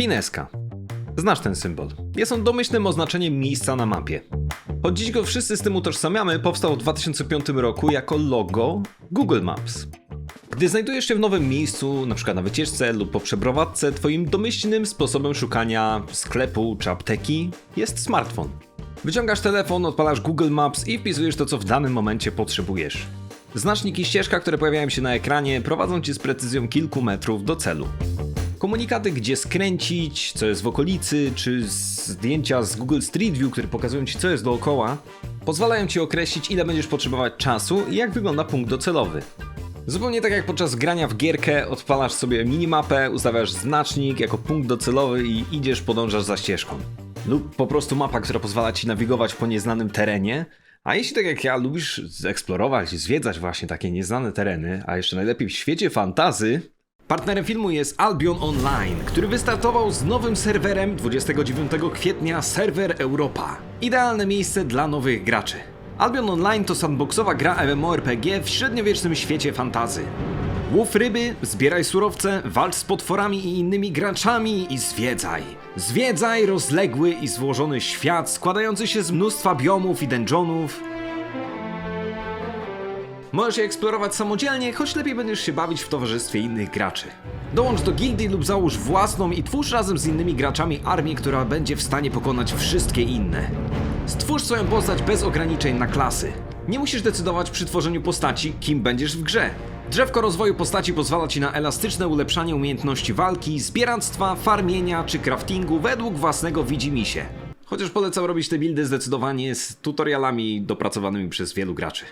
Pineska. Znasz ten symbol. Jest on domyślnym oznaczeniem miejsca na mapie. Choć dziś go wszyscy z tym utożsamiamy, powstał w 2005 roku jako logo Google Maps. Gdy znajdujesz się w nowym miejscu, np. na wycieczce lub po przeprowadzce, twoim domyślnym sposobem szukania sklepu czy apteki jest smartfon. Wyciągasz telefon, odpalasz Google Maps i wpisujesz to, co w danym momencie potrzebujesz. Znacznik i ścieżka, które pojawiają się na ekranie, prowadzą cię z precyzją kilku metrów do celu. Komunikaty, gdzie skręcić, co jest w okolicy, czy zdjęcia z Google Street View, które pokazują ci, co jest dookoła, pozwalają ci określić, ile będziesz potrzebować czasu i jak wygląda punkt docelowy. Zupełnie tak jak podczas grania w gierkę, odpalasz sobie minimapę, ustawiasz znacznik jako punkt docelowy i idziesz, podążasz za ścieżką. Lub po prostu mapa, która pozwala ci nawigować po nieznanym terenie. A jeśli tak jak ja lubisz zeksplorować, zwiedzać właśnie takie nieznane tereny, a jeszcze najlepiej w świecie fantazy, Partnerem filmu jest Albion Online, który wystartował z nowym serwerem 29 kwietnia serwer Europa. Idealne miejsce dla nowych graczy. Albion Online to sandboxowa gra MMORPG w średniowiecznym świecie fantazy. Łów ryby, zbieraj surowce, walcz z potworami i innymi graczami i zwiedzaj. Zwiedzaj rozległy i złożony świat składający się z mnóstwa biomów i dungeonów, Możesz je eksplorować samodzielnie, choć lepiej będziesz się bawić w towarzystwie innych graczy. Dołącz do gildii lub załóż własną i twórz razem z innymi graczami armię, która będzie w stanie pokonać wszystkie inne. Stwórz swoją postać bez ograniczeń na klasy. Nie musisz decydować przy tworzeniu postaci, kim będziesz w grze. Drzewko rozwoju postaci pozwala ci na elastyczne ulepszanie umiejętności walki, zbieractwa, farmienia czy craftingu według własnego widzimisię. Chociaż polecam robić te buildy zdecydowanie z tutorialami dopracowanymi przez wielu graczy.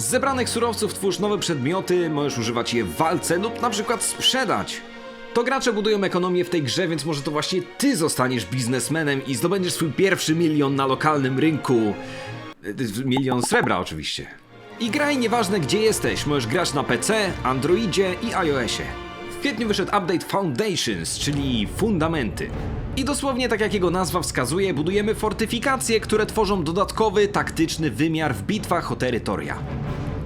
Z zebranych surowców twórz nowe przedmioty, możesz używać je w walce lub na przykład sprzedać. To gracze budują ekonomię w tej grze, więc może to właśnie ty zostaniesz biznesmenem i zdobędziesz swój pierwszy milion na lokalnym rynku. Y, Milion srebra oczywiście. I graj nieważne gdzie jesteś, możesz grać na PC, Androidzie i iOSie. Kwietniu wyszedł update Foundations, czyli fundamenty. I dosłownie tak jak jego nazwa wskazuje, budujemy fortyfikacje, które tworzą dodatkowy, taktyczny wymiar w bitwach o terytoria.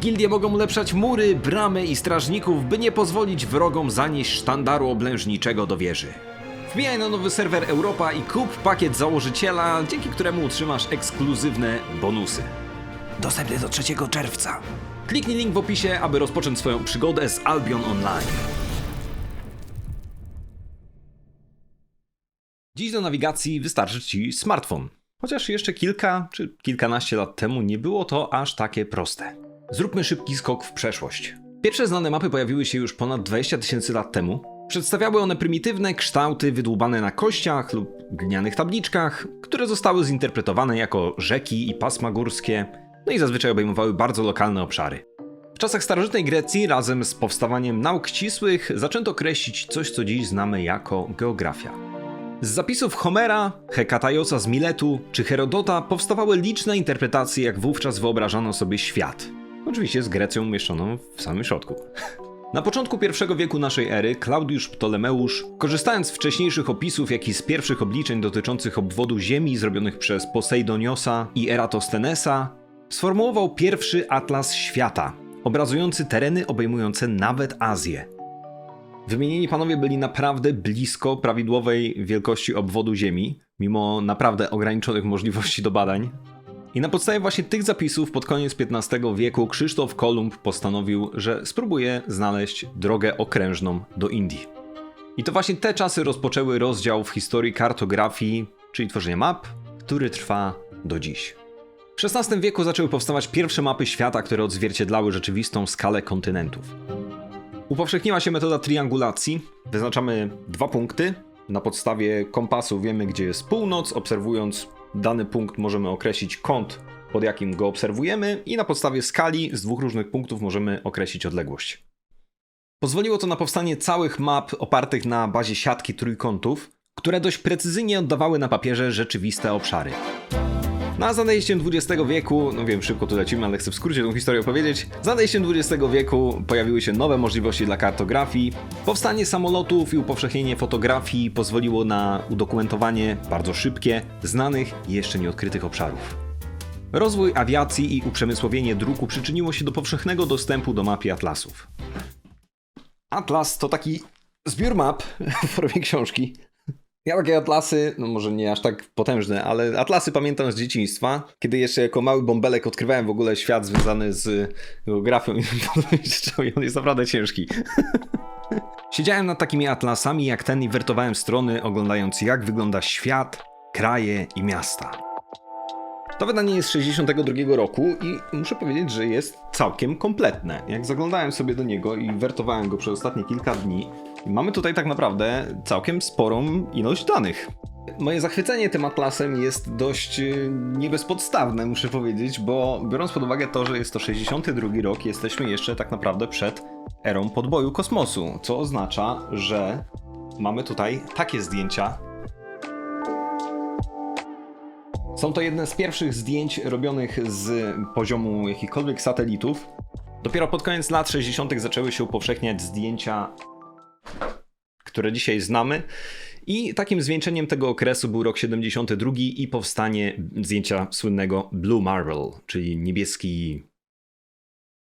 Gildie mogą ulepszać mury, bramy i strażników, by nie pozwolić wrogom zanieść sztandaru oblężniczego do wieży. Wbijaj na nowy serwer Europa i kup pakiet założyciela, dzięki któremu utrzymasz ekskluzywne bonusy. Dostępny do 3 czerwca. Kliknij link w opisie, aby rozpocząć swoją przygodę z Albion Online. Dziś do nawigacji wystarczy Ci smartfon. Chociaż jeszcze kilka czy kilkanaście lat temu nie było to aż takie proste. Zróbmy szybki skok w przeszłość. Pierwsze znane mapy pojawiły się już ponad 20 tysięcy lat temu. Przedstawiały one prymitywne kształty wydłubane na kościach lub glinianych tabliczkach, które zostały zinterpretowane jako rzeki i pasma górskie, no i zazwyczaj obejmowały bardzo lokalne obszary. W czasach starożytnej Grecji, razem z powstawaniem nauk ścisłych, zaczęto kreślić coś, co dziś znamy jako geografia. Z zapisów Homera, Hekatajosa z Miletu czy Herodota powstawały liczne interpretacje, jak wówczas wyobrażano sobie świat. Oczywiście z Grecją umieszczoną w samym środku. Na początku I wieku naszej ery Klaudiusz Ptolemeusz, korzystając z wcześniejszych opisów, jak i z pierwszych obliczeń dotyczących obwodu Ziemi zrobionych przez Poseidoniosa i Eratosthenesa, sformułował pierwszy atlas świata, obrazujący tereny obejmujące nawet Azję. Wymienieni panowie byli naprawdę blisko prawidłowej wielkości obwodu Ziemi, mimo naprawdę ograniczonych możliwości do badań. I na podstawie właśnie tych zapisów pod koniec XV wieku Krzysztof Kolumb postanowił, że spróbuje znaleźć drogę okrężną do Indii. I to właśnie te czasy rozpoczęły rozdział w historii kartografii, czyli tworzenia map, który trwa do dziś. W XVI wieku zaczęły powstawać pierwsze mapy świata, które odzwierciedlały rzeczywistą skalę kontynentów. Upowszechniła się metoda triangulacji. Wyznaczamy dwa punkty. Na podstawie kompasu wiemy, gdzie jest północ. Obserwując dany punkt, możemy określić kąt, pod jakim go obserwujemy, i na podstawie skali z dwóch różnych punktów możemy określić odległość. Pozwoliło to na powstanie całych map opartych na bazie siatki trójkątów, które dość precyzyjnie oddawały na papierze rzeczywiste obszary. Na nadejściem XX wieku, no wiem, szybko tu lecimy, ale chcę w skrócie tą historię opowiedzieć. Z nadejściem XX wieku pojawiły się nowe możliwości dla kartografii. Powstanie samolotów i upowszechnienie fotografii pozwoliło na udokumentowanie bardzo szybkie, znanych i jeszcze nieodkrytych obszarów. Rozwój awiacji i uprzemysłowienie druku przyczyniło się do powszechnego dostępu do map i atlasów. Atlas to taki zbiór map w formie książki, Ja takie atlasy, no może nie aż tak potężne, ale atlasy pamiętam z dzieciństwa, kiedy jeszcze jako mały bąbelek odkrywałem w ogóle świat związany z geografią i on jest naprawdę ciężki. Siedziałem nad takimi atlasami jak ten i wertowałem strony, oglądając jak wygląda świat, kraje i miasta. To wydanie jest z 62 roku i muszę powiedzieć, że jest całkiem kompletne. Jak zaglądałem sobie do niego i wertowałem go przez ostatnie kilka dni, mamy tutaj tak naprawdę całkiem sporą ilość danych. Moje zachwycenie tym atlasem jest dość y, niebezpodstawne, muszę powiedzieć, bo biorąc pod uwagę to, że jest to 62 rok, jesteśmy jeszcze tak naprawdę przed erą podboju kosmosu, co oznacza, że mamy tutaj takie zdjęcia są to jedne z pierwszych zdjęć robionych z poziomu jakichkolwiek satelitów. Dopiero pod koniec lat 60. zaczęły się upowszechniać zdjęcia, które dzisiaj znamy. I takim zwieńczeniem tego okresu był rok 72 i powstanie zdjęcia słynnego Blue Marble, czyli niebieski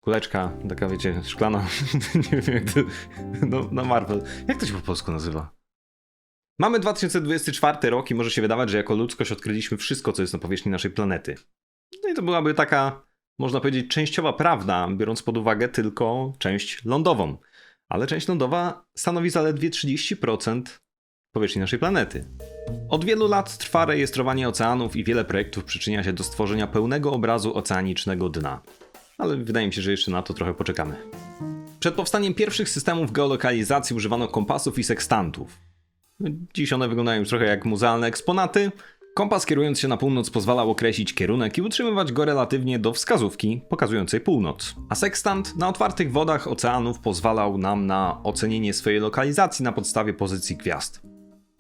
kuleczka, taka wiecie, szklana, nie wiem jak to, no, no Marvel. Jak to się po polsku nazywa? Mamy 2024 rok i może się wydawać, że jako ludzkość odkryliśmy wszystko, co jest na powierzchni naszej planety. No i to byłaby taka, można powiedzieć, częściowa prawda, biorąc pod uwagę tylko część lądową. Ale część lądowa stanowi zaledwie 30% powierzchni naszej planety. Od wielu lat trwa rejestrowanie oceanów i wiele projektów przyczynia się do stworzenia pełnego obrazu oceanicznego dna. Ale wydaje mi się, że jeszcze na to trochę poczekamy. Przed powstaniem pierwszych systemów geolokalizacji używano kompasów i sekstantów. Dziś one wyglądają już trochę jak muzealne eksponaty. Kompas kierując się na północ pozwalał określić kierunek i utrzymywać go relatywnie do wskazówki pokazującej północ. A sekstant na otwartych wodach oceanów pozwalał nam na ocenienie swojej lokalizacji na podstawie pozycji gwiazd.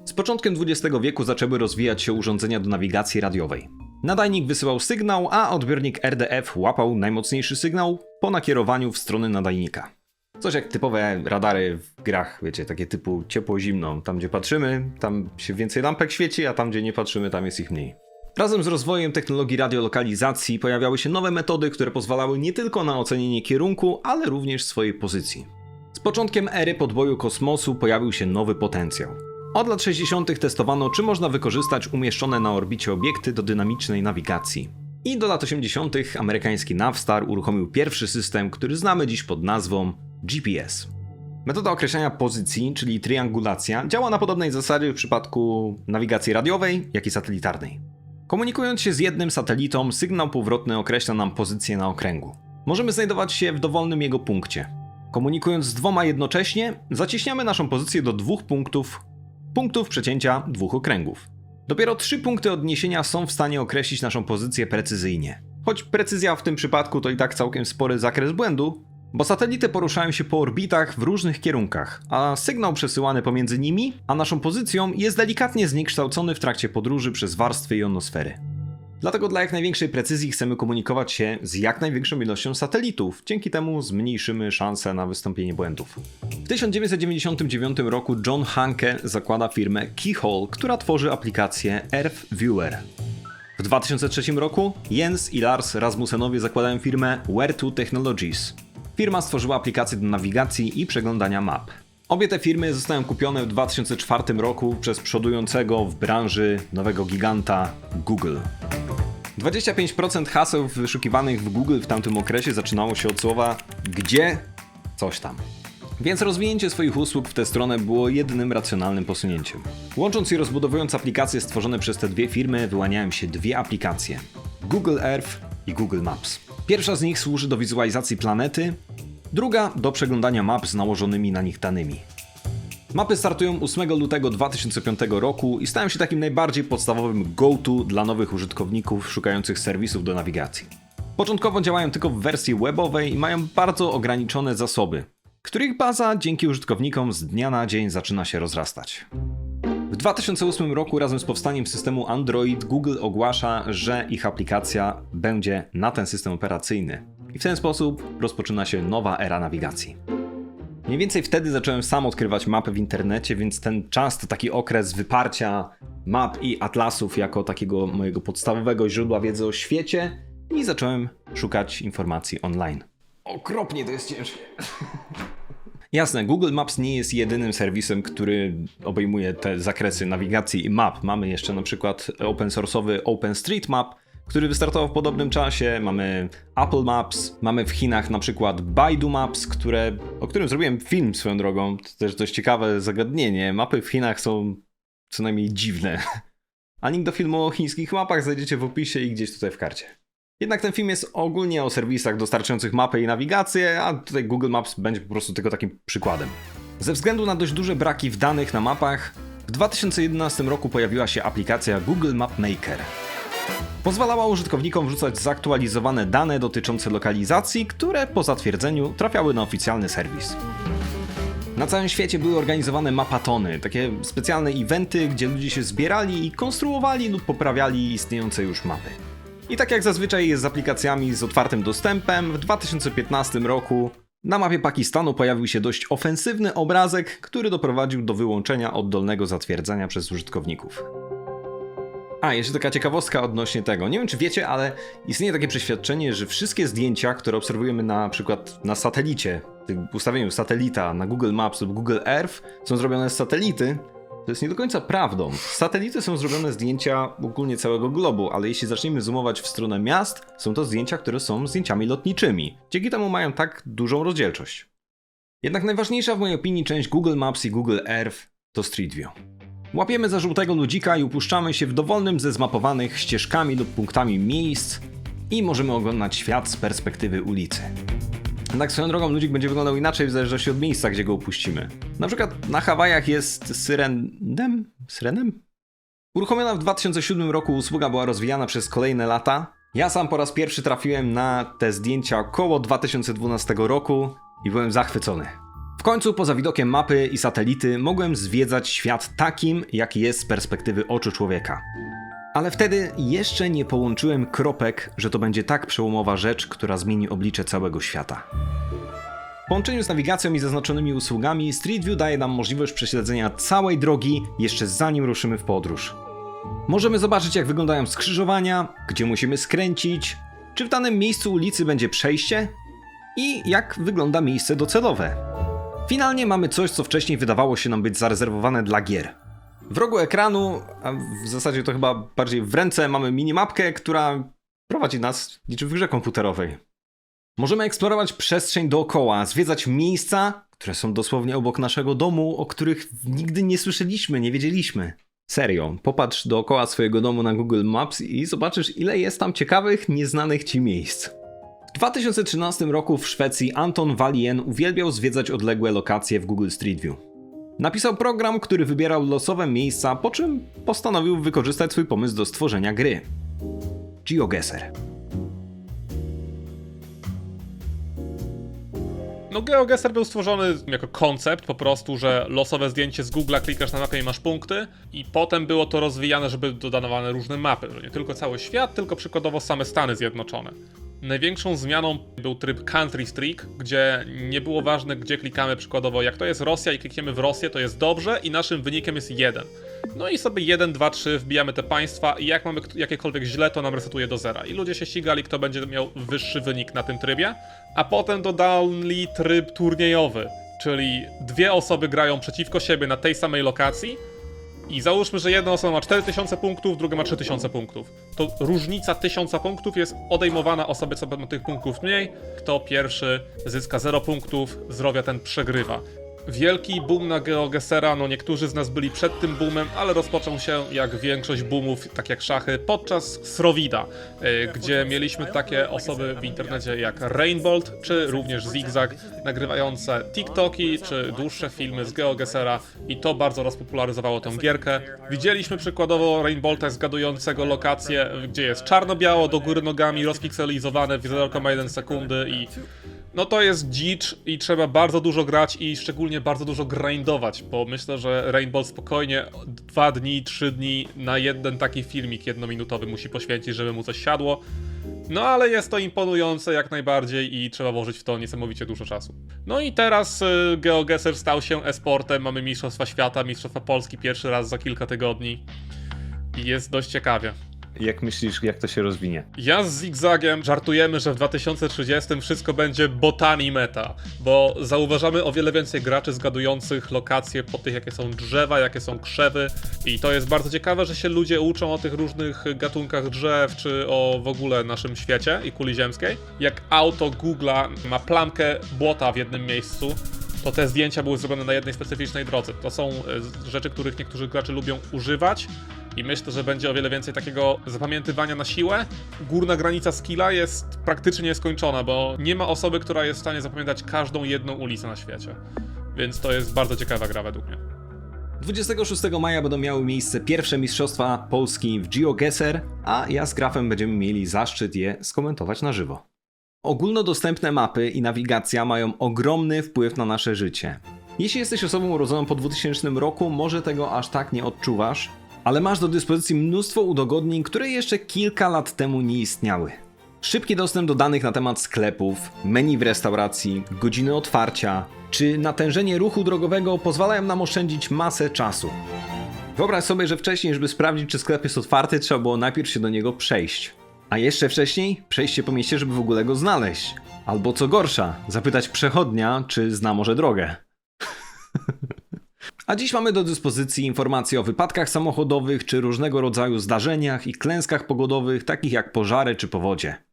Z początkiem XX wieku zaczęły rozwijać się urządzenia do nawigacji radiowej. Nadajnik wysyłał sygnał, a odbiornik RDF łapał najmocniejszy sygnał po nakierowaniu w stronę nadajnika. Coś jak typowe radary w grach, wiecie, takie typu ciepło-zimno. Tam gdzie patrzymy, tam się więcej lampek świeci, a tam gdzie nie patrzymy, tam jest ich mniej. Razem z rozwojem technologii radiolokalizacji pojawiały się nowe metody, które pozwalały nie tylko na ocenienie kierunku, ale również swojej pozycji. Z początkiem ery podboju kosmosu pojawił się nowy potencjał. Od lat 60. testowano, czy można wykorzystać umieszczone na orbicie obiekty do dynamicznej nawigacji. I do lat 80. amerykański Navstar uruchomił pierwszy system, który znamy dziś pod nazwą GPS. Metoda określania pozycji, czyli triangulacja, działa na podobnej zasadzie w przypadku nawigacji radiowej, jak i satelitarnej. Komunikując się z jednym satelitą, sygnał powrotny określa nam pozycję na okręgu. Możemy znajdować się w dowolnym jego punkcie. Komunikując z dwoma jednocześnie, zacieśniamy naszą pozycję do dwóch punktów, punktów przecięcia dwóch okręgów. Dopiero trzy punkty odniesienia są w stanie określić naszą pozycję precyzyjnie. Choć precyzja w tym przypadku to i tak całkiem spory zakres błędu, bo satelity poruszają się po orbitach w różnych kierunkach, a sygnał przesyłany pomiędzy nimi, a naszą pozycją jest delikatnie zniekształcony w trakcie podróży przez warstwy jonosfery. Dlatego dla jak największej precyzji chcemy komunikować się z jak największą ilością satelitów, dzięki temu zmniejszymy szanse na wystąpienie błędów. W 1999 roku John Hanke zakłada firmę Keyhole, która tworzy aplikację Earth Viewer. W 2003 roku Jens i Lars Rasmussenowie zakładają firmę Where2 Technologies, Firma stworzyła aplikację do nawigacji i przeglądania map. Obie te firmy zostały kupione w 2004 roku przez przodującego w branży nowego giganta Google. 25% haseł wyszukiwanych w Google w tamtym okresie zaczynało się od słowa gdzie coś tam. Więc rozwinięcie swoich usług w tę stronę było jedynym racjonalnym posunięciem. Łącząc i rozbudowując aplikacje stworzone przez te dwie firmy, wyłaniają się dwie aplikacje: Google Earth i Google Maps. Pierwsza z nich służy do wizualizacji planety, druga do przeglądania map z nałożonymi na nich danymi. Mapy startują 8 lutego 2005 roku i stają się takim najbardziej podstawowym go-to dla nowych użytkowników szukających serwisów do nawigacji. Początkowo działają tylko w wersji webowej i mają bardzo ograniczone zasoby, których baza dzięki użytkownikom z dnia na dzień zaczyna się rozrastać. W 2008 roku razem z powstaniem systemu Android Google ogłasza, że ich aplikacja będzie na ten system operacyjny. I w ten sposób rozpoczyna się nowa era nawigacji. Mniej więcej wtedy zacząłem sam odkrywać mapy w internecie, więc ten czas to taki okres wyparcia map i atlasów jako takiego mojego podstawowego źródła wiedzy o świecie i zacząłem szukać informacji online. Okropnie to jest ciężkie. Jasne, Google Maps nie jest jedynym serwisem, który obejmuje te zakresy nawigacji i map. Mamy jeszcze na przykład open source'owy OpenStreetMap, który wystartował w podobnym czasie. Mamy Apple Maps, mamy w Chinach na przykład Baidu Maps, które, o którym zrobiłem film swoją drogą. To też dość ciekawe zagadnienie. Mapy w Chinach są co najmniej dziwne. A link do filmu o chińskich mapach znajdziecie w opisie i gdzieś tutaj w karcie. Jednak ten film jest ogólnie o serwisach dostarczających mapy i nawigację, a tutaj Google Maps będzie po prostu tylko takim przykładem. Ze względu na dość duże braki w danych na mapach, w 2011 roku pojawiła się aplikacja Google Map Maker. Pozwalała użytkownikom wrzucać zaktualizowane dane dotyczące lokalizacji, które po zatwierdzeniu trafiały na oficjalny serwis. Na całym świecie były organizowane mapatony, takie specjalne eventy, gdzie ludzie się zbierali i konstruowali lub poprawiali istniejące już mapy. I tak jak zazwyczaj jest z aplikacjami z otwartym dostępem, w 2015 roku na mapie Pakistanu pojawił się dość ofensywny obrazek, który doprowadził do wyłączenia oddolnego zatwierdzenia przez użytkowników. A, jeszcze taka ciekawostka odnośnie tego. Nie wiem, czy wiecie, ale istnieje takie przeświadczenie, że wszystkie zdjęcia, które obserwujemy na przykład na satelicie, w ustawieniu satelita na Google Maps lub Google Earth, są zrobione z satelity. To jest nie do końca prawdą. Z satelity są zrobione zdjęcia ogólnie całego globu, ale jeśli zaczniemy zoomować w stronę miast, są to zdjęcia, które są zdjęciami lotniczymi. Dzięki temu mają tak dużą rozdzielczość. Jednak najważniejsza w mojej opinii część Google Maps i Google Earth to Street View. Łapiemy za żółtego ludzika i upuszczamy się w dowolnym ze zmapowanych ścieżkami lub punktami miejsc i możemy oglądać świat z perspektywy ulicy. Jednak swoją drogą ludzik będzie wyglądał inaczej w zależności od miejsca, gdzie go upuścimy. Na przykład na Hawajach jest syrenem? Syrenem? Uruchomiona w 2007 roku usługa była rozwijana przez kolejne lata. Ja sam po raz pierwszy trafiłem na te zdjęcia około 2012 roku i byłem zachwycony. W końcu poza widokiem mapy i satelity mogłem zwiedzać świat takim, jaki jest z perspektywy oczu człowieka. Ale wtedy jeszcze nie połączyłem kropek, że to będzie tak przełomowa rzecz, która zmieni oblicze całego świata. W połączeniu z nawigacją i zaznaczonymi usługami, Street View daje nam możliwość prześledzenia całej drogi jeszcze zanim ruszymy w podróż. Możemy zobaczyć, jak wyglądają skrzyżowania, gdzie musimy skręcić, czy w danym miejscu ulicy będzie przejście i jak wygląda miejsce docelowe. Finalnie mamy coś, co wcześniej wydawało się nam być zarezerwowane dla gier. W rogu ekranu, a w zasadzie to chyba bardziej w ręce, mamy minimapkę, która prowadzi nas niczym w grze komputerowej. Możemy eksplorować przestrzeń dookoła, zwiedzać miejsca, które są dosłownie obok naszego domu, o których nigdy nie słyszeliśmy, nie wiedzieliśmy. Serio, popatrz dookoła swojego domu na Google Maps i zobaczysz, ile jest tam ciekawych, nieznanych ci miejsc. W 2013 roku w Szwecji Anton Walien uwielbiał zwiedzać odległe lokacje w Google Street View. Napisał program, który wybierał losowe miejsca, po czym postanowił wykorzystać swój pomysł do stworzenia gry. GeoGuessr. No GeoGuessr był stworzony jako koncept po prostu, że losowe zdjęcie z Google'a klikasz na mapę i masz punkty i potem było to rozwijane, żeby dodawane różne mapy, nie tylko cały świat, tylko przykładowo same Stany Zjednoczone. Największą zmianą był tryb Country Streak, gdzie nie było ważne, gdzie klikamy przykładowo. Jak to jest Rosja i klikniemy w Rosję, to jest dobrze i naszym wynikiem jest 1. No i sobie 1, 2, 3 wbijamy te państwa i jak mamy jakiekolwiek źle, to nam resetuje do zera. I ludzie się ścigali, kto będzie miał wyższy wynik na tym trybie. A potem dodali tryb turniejowy, czyli dwie osoby grają przeciwko siebie na tej samej lokacji i załóżmy, że jedna osoba ma 4000 punktów, druga ma 3000 punktów. To różnica 1000 punktów jest odejmowana osobie, co ma tych punktów mniej. Kto pierwszy zyska 0 punktów, zdrowia ten przegrywa. Wielki boom na GeoGuessera, no niektórzy z nas byli przed tym boomem, ale rozpoczął się jak większość boomów, tak jak szachy, podczas Srovida, y, gdzie mieliśmy takie osoby w internecie jak Rainbolt, czy również Zigzag, nagrywające TikToki, czy dłuższe filmy z GeoGuessera i to bardzo rozpopularyzowało tę gierkę. Widzieliśmy przykładowo Rainbolta zgadującego lokację, gdzie jest czarno-biało, do góry nogami, rozpikselizowane w 0,1 sekundy i no to jest dzicz i trzeba bardzo dużo grać i szczególnie bardzo dużo grindować, bo myślę, że Rainbow spokojnie dwa dni, trzy dni na jeden taki filmik jednominutowy musi poświęcić, żeby mu coś siadło. No ale jest to imponujące jak najbardziej i trzeba włożyć w to niesamowicie dużo czasu. No i teraz y, GeoGuessr stał się esportem, mamy Mistrzostwa Świata, Mistrzostwa Polski pierwszy raz za kilka tygodni i jest dość ciekawie. Jak myślisz, jak to się rozwinie? Ja z Zigzagiem żartujemy, że w 2030 wszystko będzie botani meta, bo zauważamy o wiele więcej graczy zgadujących lokacje po tych, jakie są drzewa, jakie są krzewy i to jest bardzo ciekawe, że się ludzie uczą o tych różnych gatunkach drzew, czy o w ogóle naszym świecie i kuli ziemskiej. Jak auto Google'a ma plamkę błota w jednym miejscu, to te zdjęcia były zrobione na jednej specyficznej drodze. To są e, rzeczy, których niektórzy gracze lubią używać i myślę, że będzie o wiele więcej takiego zapamiętywania na siłę. Górna granica skilla jest praktycznie nieskończona, bo nie ma osoby, która jest w stanie zapamiętać każdą jedną ulicę na świecie. Więc to jest bardzo ciekawa gra według mnie. 26 maja będą miały miejsce pierwsze Mistrzostwa Polski w GeoGuessr, a ja z Grafem będziemy mieli zaszczyt je skomentować na żywo. Ogólnodostępne mapy i nawigacja mają ogromny wpływ na nasze życie. Jeśli jesteś osobą urodzoną po 2000 roku, może tego aż tak nie odczuwasz, ale masz do dyspozycji mnóstwo udogodnień, które jeszcze kilka lat temu nie istniały. Szybki dostęp do danych na temat sklepów, menu w restauracji, godziny otwarcia czy natężenie ruchu drogowego pozwalają nam oszczędzić masę czasu. Wyobraź sobie, że wcześniej, żeby sprawdzić, czy sklep jest otwarty, trzeba było najpierw się do niego przejść. A jeszcze wcześniej przejść się po mieście, żeby w ogóle go znaleźć. Albo co gorsza, zapytać przechodnia, czy zna może drogę. A dziś mamy do dyspozycji informacje o wypadkach samochodowych czy różnego rodzaju zdarzeniach i klęskach pogodowych, takich jak pożary czy powodzie.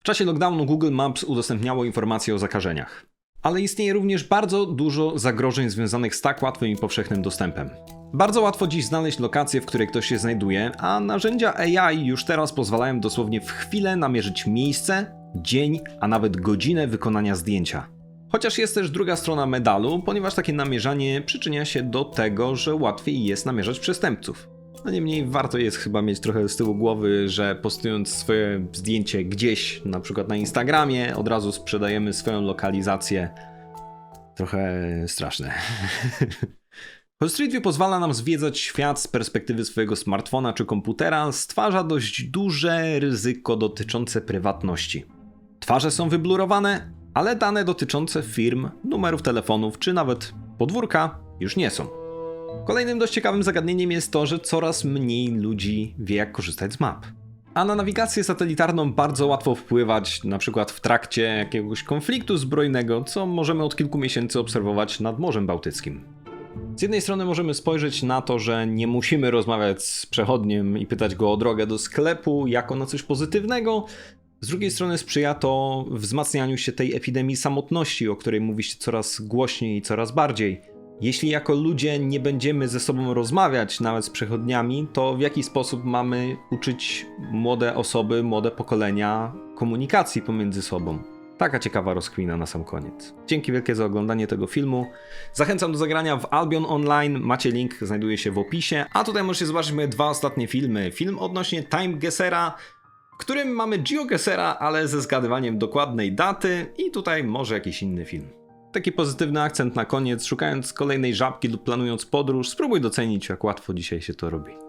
W czasie lockdownu Google Maps udostępniało informacje o zakażeniach. Ale istnieje również bardzo dużo zagrożeń związanych z tak łatwym i powszechnym dostępem. Bardzo łatwo dziś znaleźć lokację, w której ktoś się znajduje, a narzędzia AI już teraz pozwalają dosłownie w chwilę namierzyć miejsce, dzień, a nawet godzinę wykonania zdjęcia. Chociaż jest też druga strona medalu, ponieważ takie namierzanie przyczynia się do tego, że łatwiej jest namierzać przestępców. No niemniej warto jest chyba mieć trochę z tyłu głowy, że postując swoje zdjęcie gdzieś, na przykład na Instagramie, od razu sprzedajemy swoją lokalizację. Trochę straszne. Street View pozwala nam zwiedzać świat z perspektywy swojego smartfona czy komputera, stwarza dość duże ryzyko dotyczące prywatności. Twarze są wyblurowane, ale dane dotyczące firm, numerów telefonów czy nawet podwórka już nie są. Kolejnym dość ciekawym zagadnieniem jest to, że coraz mniej ludzi wie jak korzystać z map. A na nawigację satelitarną bardzo łatwo wpływać, na przykład w trakcie jakiegoś konfliktu zbrojnego, co możemy od kilku miesięcy obserwować nad Morzem Bałtyckim. Z jednej strony możemy spojrzeć na to, że nie musimy rozmawiać z przechodniem i pytać go o drogę do sklepu jako na coś pozytywnego. Z drugiej strony sprzyja to wzmacnianiu się tej epidemii samotności, o której mówi się coraz głośniej i coraz bardziej. Jeśli jako ludzie nie będziemy ze sobą rozmawiać, nawet z przechodniami, to w jaki sposób mamy uczyć młode osoby, młode pokolenia komunikacji pomiędzy sobą? Taka ciekawa rozkmina na sam koniec. Dzięki wielkie za oglądanie tego filmu. Zachęcam do zagrania w Albion Online. Macie link, znajduje się w opisie. A tutaj możecie zobaczyć moje dwa ostatnie filmy. Film odnośnie Time Gessera, w którym mamy GeoGuessera, ale ze zgadywaniem dokładnej daty i tutaj może jakiś inny film. Taki pozytywny akcent na koniec, szukając kolejnej żabki lub planując podróż, spróbuj docenić, jak łatwo dzisiaj się to robi.